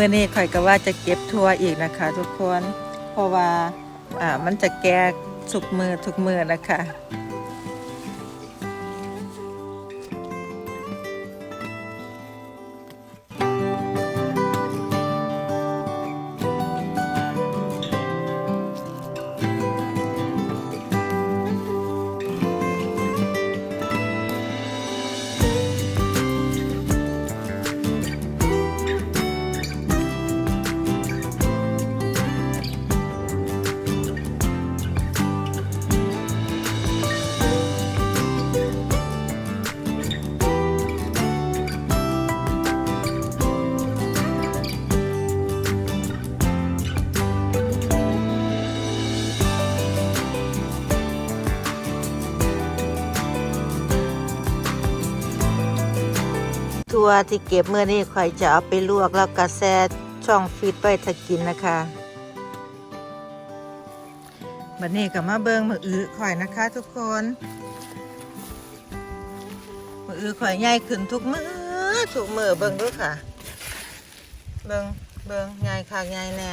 มื่อนี้ข่อยก็ว่าจะเก็บทั่วอีกนะคะ ทุกคน เพราะว่าอ่ามันจะแก่สุกมือทุกมือนะคะ วที่เก็บเมื่อนี้ข่อยจะเอาไปลวกแล้วก็แช่ช่องฟีดไว้ถ้ากินนะคะบัดนี้ก็มาเบิ่งมืออื้อข่อยนะคะ ทุกคนมืออื้อข่อยใหญ่ขึ้นทุกมือทุกมือเบิ่งดูค่ะ เบิ่งเบิ่งใหญ่คักใหญ่แน่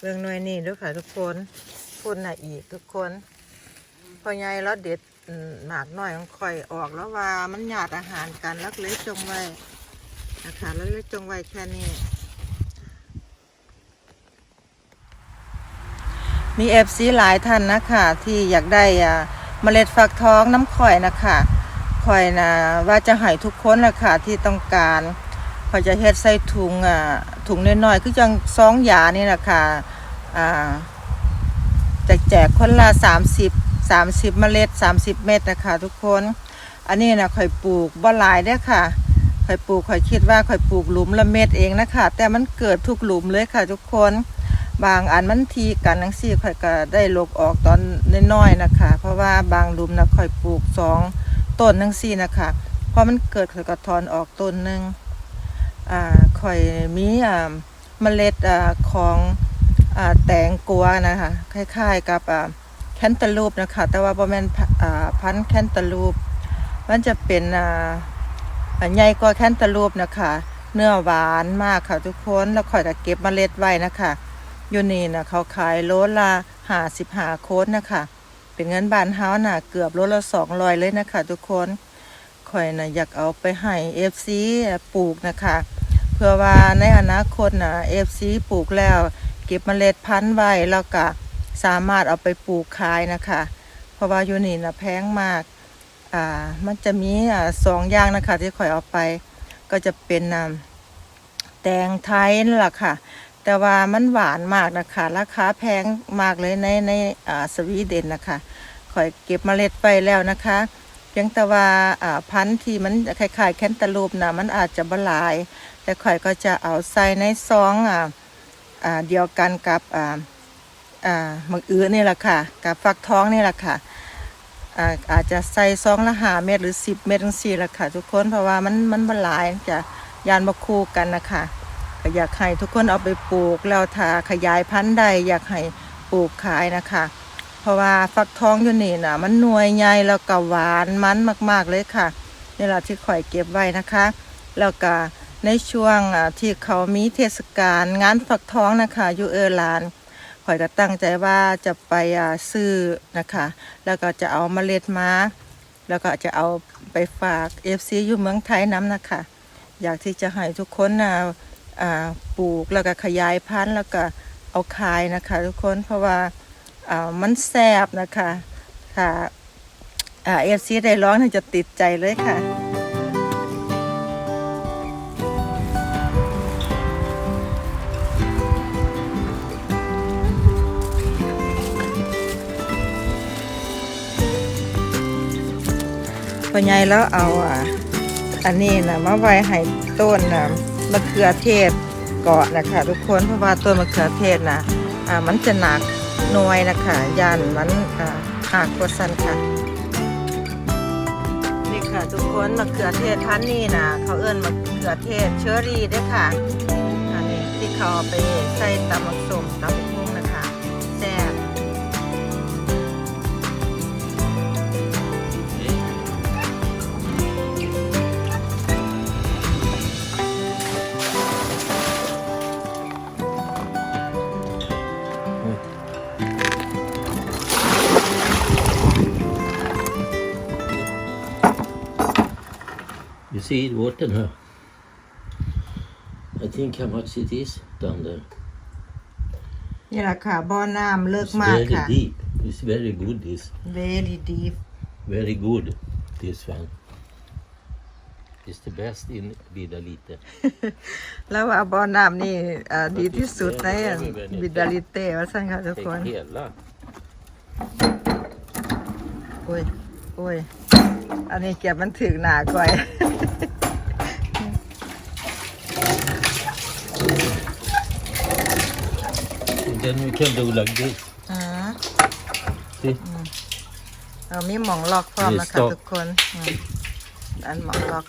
เบิ่งหน่วยนี่ดูค่ะ ทุกคนพุ่นน่ะอีกทุกคน พอใหญ่แล้วเด็ดหมากหน่อยของข่อยออกแล้วว่ามันหยาดอาหารกันแล้วเลยจงไว้นะคะแล้วเลยจงไว้แค่นี้ มีเอฟซีหลายท่านนะคะที่อยากได้เมล็ดฟักทองน้ำข่อยนะคะข่อยนะว่าจะให้ทุกคนนะคะที่ต้องการข่อยจะเฮ็ดใส่ถุงอ่าถุงน้อยๆคือจังซองยานี่นะคะอ่าแจกแจกคนละ30 30 เมล็ด 30 เม็ดนะคะทุกคน อันนี้นะข่อยปลูกบ่หลายเด้อค่ะข่อยปลูกข่อยคิดว่าข่อยปลูกหลุมละเม็ดเองนะคะแต่มันเกิดทุกหลุมเลยค่ะ ทุกคน บางอันมันทีกันทั้งสี่ข่อยก็ได้ลกออกตอนน้อยๆนะคะ เพราะว่าบางหลุมนะข่อยปลูกสองต้นทั้งสี่นะคะพอมันเกิดข่อยก็ถอนออกต้นหนึ่งอ่าข่อยมีอ่าเมล็ดอ่าของอ่าแตงกัวนะคะคล้าย ๆ กับอ่า นตาลูปนะคะ แต่ว่าประมาณอ่าพันแคนตาลูป มันจะเป็นอ่าใหญ่กว่าแคนตาลูปนะคะ เนื้อหวานมากค่ะทุกคน แล้วข่อยก็เก็บเมล็ดไว้นะคะอยู่นี่นะเขาขายโลละห้าสิบห้าโค้ดนะคะ เป็นเงินบานเฮาน่ะเกือบโลละสองร้อยเลยนะคะ ทุกคนข่อยนะอยากเอาไปให้เอฟซีปลูกนะคะ เพื่อว่าในอนาคตนะเอฟซีปลูกแล้ว เก็บเมล็ดพันธุ์ไว้แล้วก็ สามารถเอาไปปลูกขายนะคะ เพราะว่ายูนี่นะแพงมากอ่ามันจะมีอ่าสองอย่างนะคะ ที่ข่อยเอาไป ก็จะเป็นอ่าแตงไทยนั่นแหละค่ะ แต่ว่ามันหวานมากนะคะ ราคาแพงมากเลยในในอ่าสวีเดนนะคะข่อยเก็บเมล็ดไปแล้วนะคะเพียงแต่ว่าอ่าพันธุ์ที่มันคล้ายๆแคนตาลูปนะมันอาจจะบลาย แต่ข่อยก็จะเอาใส่ในซองอ่าอ่าเดียวกันกับอ่า อ่ามังอื้อนี่แหละค่ะกับฟักทองนี่แหละค่ะอ่าอาจจะใส่ซองละหาเม็ดหรือสิบเม็ดทั้งสี่ละค่ะ ทุกคนเพราะว่ามันมันบหลายจะยานมาคู่กันนะคะก็อยากให้ทุกคนเอาไปปลูกแล้วถ้าขยายพันธุ์ใดอยากให้ปลูกขายนะคะ เพราะว่าฟักทองอยู่นี่นะมันหน่วยใหญ่แล้วก็หวานมันมาก ๆเลยค่ะนี่แหละที่ข่อยเก็บไว้นะคะ แล้วก็ในช่วงที่เขามีเทศกาลงานฝักทองนะคะอยู่เออร์ลาน ข่อยก็ตั้งใจว่าจะไปซื้อนะคะ แล้วก็จะเอาเมล็ดมาแล้วก็จะเอาไปฝากเอฟซีอยู่เมืองไทยน้ำนะคะ อยากที่จะให้ทุกคนนะปลูกแล้วก็ขยายพันธุ์แล้วก็เอาขายนะคะ ทุกคนเพราะว่ามันแซ่บนะคะค่ะเอฟซีได้ร้องจะติดใจเลยค่ะ พอใหญ่แล้วเอาอะอันนี้นะมาไว้ให้ต้นนะมะเขือเทศเกาะนะคะทุกคนเพราะว่าต้นมะเขือเทศนะอ่ามันจะหนักหน่วยนะคะยันมันอ่าหักกว่าสันค่ะนี่ค่ะทุกคนมะเขือเทศพันนี้นะเขาเอื้นมะเขือเทศเชอรี่ด้วยค่ะอันนี้ที่เขาเอาไปใส่ตำ see it water now? I think how much it is down there. นี่แหละค่ะบ่อน้ำเลิก It's มาก very ค่ะ deep. It's very good. This very deep very good. This one. It's the best in Bidalite. แล้วว่าบ่อน้ำนี่อ่าดีที่สุดในบิดาลิเต้ว่าสั่นค่ะทุกคน Tänk hela. โอ้ยโอ้ย อันนี้เก็บมันถึงหนาก่อย then we can do like this. อ่า See? เรามีหมองล็อกพร้อมนะคะมี stock ทุกคนอืมอันหมองล็อก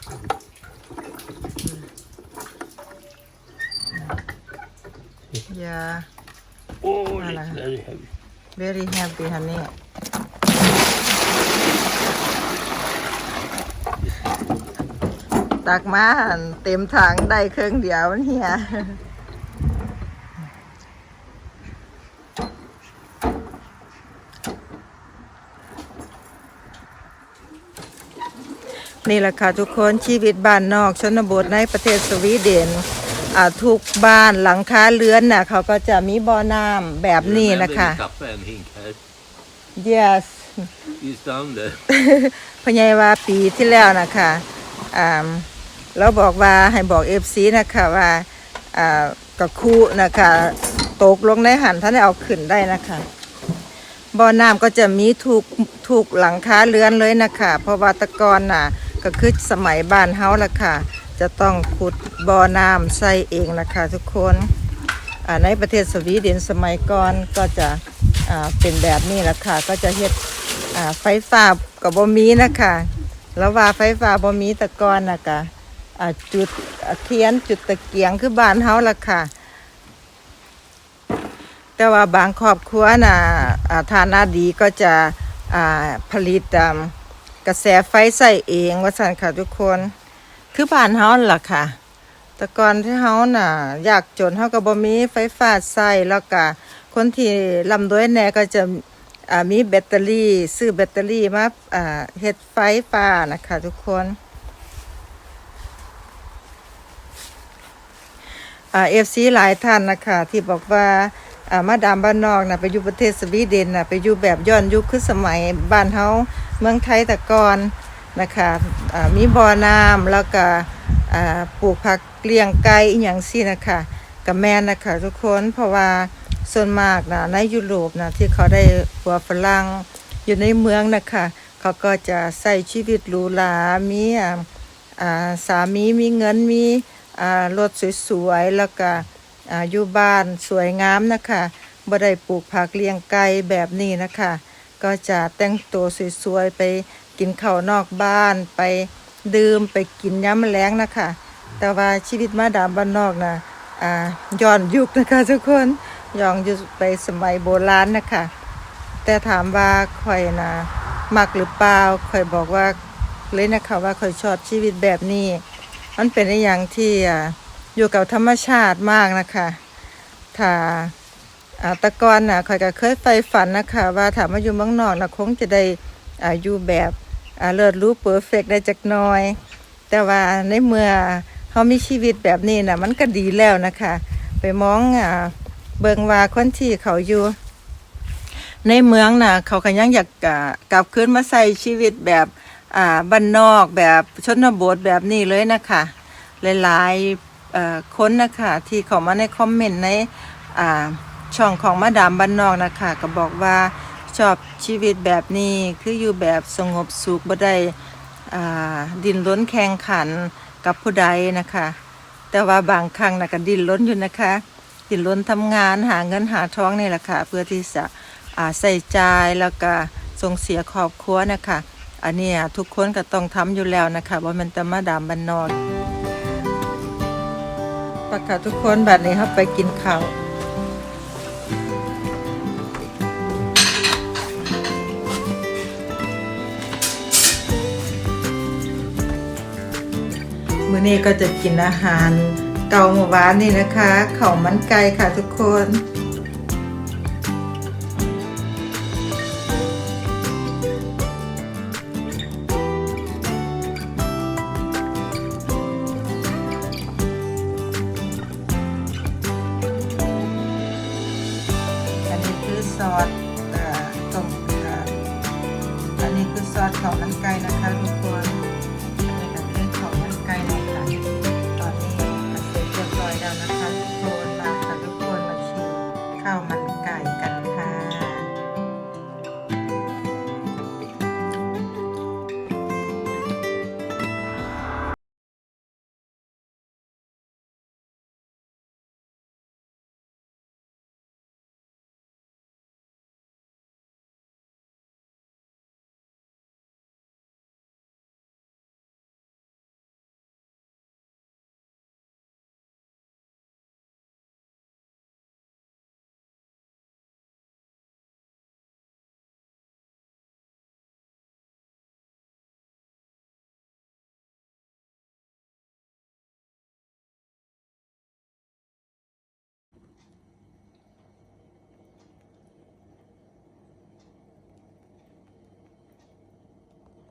อย่า Oh, Voilà. it's very heavy. very happy honey ตักมาหั่นเต็มถังได้เครื่องเดียวมันเฮีย นี่แหละค่ะทุกคนชีวิตบ้านนอกชนบทในประเทศสวีเดนทุกบ้านหลังคาเรือนน่ะเขาก็จะมีบ่อน้ำแบบนี้นะคะ yes พญายว่าปีที่แล้วนะคะอ่าเราบอกว่าให้บอกเอฟซีนะคะว่ากระคูนะคะตกลงในหันท่านได้เอาขึ้นได้นะคะบ่อน้ำก็จะมีถูกถูกหลังคาเรือนเลยนะคะ เพราะว่าตะกอนน่ะ ก็คือสมัยบ้านเฮาละค่ะ จะต้องขุดบ่อน้ำใส่เองนะคะทุกคนในประเทศสวีเดนสมัยก่อนก็จะเป็นแบบนี้ละค่ะ ก็จะเฮ็ดไฟฟ้ากับบ่มีนะคะแล้วว่าไฟฟ้าบ่มีตะกอนนะคะจุดเทียนจุดตะเกียงคือบ้านเฮาละค่ะ แต่ว่าบางครอบครัวน่ะอ่าฐานะดีก็จะผลิตอ กระแสไฟใส่เองว่าซั่นค่ะทุกคน คือบ้านเฮาล่ะค่ะ แต่ก่อนที่เฮาน่ะ อยากจนเฮาก็บ่มีไฟฟ้าใช้แล้วก็คนที่ร่ำรวยแน่ก็จะมีแบตเตอรี่ ซื้อแบตเตอรี่มาอ่าเฮ็ดไฟฟ้านะคะทุกคนอ่าเอฟซีหลายท่านนะคะที่บอกว่าอ่ามาดามบ้านนอกนะไปอยู่ประเทศสวีเดนนะไปอยู่แบบย้อนยุคคือสมัยบ้านเฮา เมืองไทยแต่ก่อนนะคะอ่ามีบ่อน้ำแล้วก็ปลูกผักเลี้ยงไก่อหย่างซี่นะคะกับแม่นะคะทุกคนเพราะว่าส่วนมากนะในยุโรปนะที่เขาได้ผัวฝรั่งอยู่ในเมืองนะคะเขาก็จะใส่ชีวิตหรูหรามีสามีมีเงินมีรถสวยๆแล้วก็อ่าอยู่บ้านสวยงามนะคะบ่ได้ปลูกผักเลี้ยงไก่แบบนี้นะคะ ก็จะแต่งตัวสวยๆไปกินข้าวนอกบ้านไปดื่มไปกินย้ำแล้งนะคะ แต่ว่าชีวิตมาดามบ้านนอกนะอ่าย้อนยุคนะคะทุกคนย้อนยุคไปสมัยโบราณนะคะ แต่ถามว่าข่อยนะมักหรือเปล่าข่อยบอกว่าเลยนะคะว่าข่อยชอบชีวิตแบบนี้ มันเป็นอย่างที่อ่าอยู่กับธรรมชาติมากนะคะถ้า อ่าตะกอนน่ะข่อยก็เคยใฝ่ฝันนะคะว่าถ้ามาอยู่เมืองนอกน่ะคงจะได้อ่าอยู่แบบอ่าเลิศรู้เพอร์เฟกได้จักหน้อย แต่ว่าในเมื่อเขามีชีวิตแบบนี้น่ะมันก็ดีแล้วนะคะ ไปมองอ่าเบิงว่าคนที่เขาอยู่ ในเมืองน่ะ เขาก็ยังอยากอ่ากลับคืนมาใส่ชีวิตแบบอ่าบ้านนอกแบบชนบทแบบนี้เลยนะคะหลายๆเอ่อคนนะคะที่เขามาในคอมเมนต์ในอ่า ช่องของมาดามบ้านนอกนะคะก็บอกว่าชอบชีวิตแบบนี้คืออยู่แบบสงบสุขบ่ได้ดินล้นแข่งขันกับผู้ใดนะคะ แต่ว่าบางครั้งนะก็ดินล้นอยู่นะคะ ดินล้นทำงานหาเงินหาท้องนี่แหละค่ะ เพื่อที่จะใส่ใจแล้วก็ส่งเสียครอบครัวนะคะ อันนี้ทุกคนก็ต้องทำอยู่แล้วนะคะว่ามันจะมาดามบันนอกปะค่ะทุกคนแบบนี้ครับไปกินข้าว มือนี้ก็จะกินอาหารเกาหมื่วานนี่นะคะเข่ามันไก่ค่ะทุกคนซอสต้มเกลือันนี้คือซอสของมันไก่นะคะทุกคน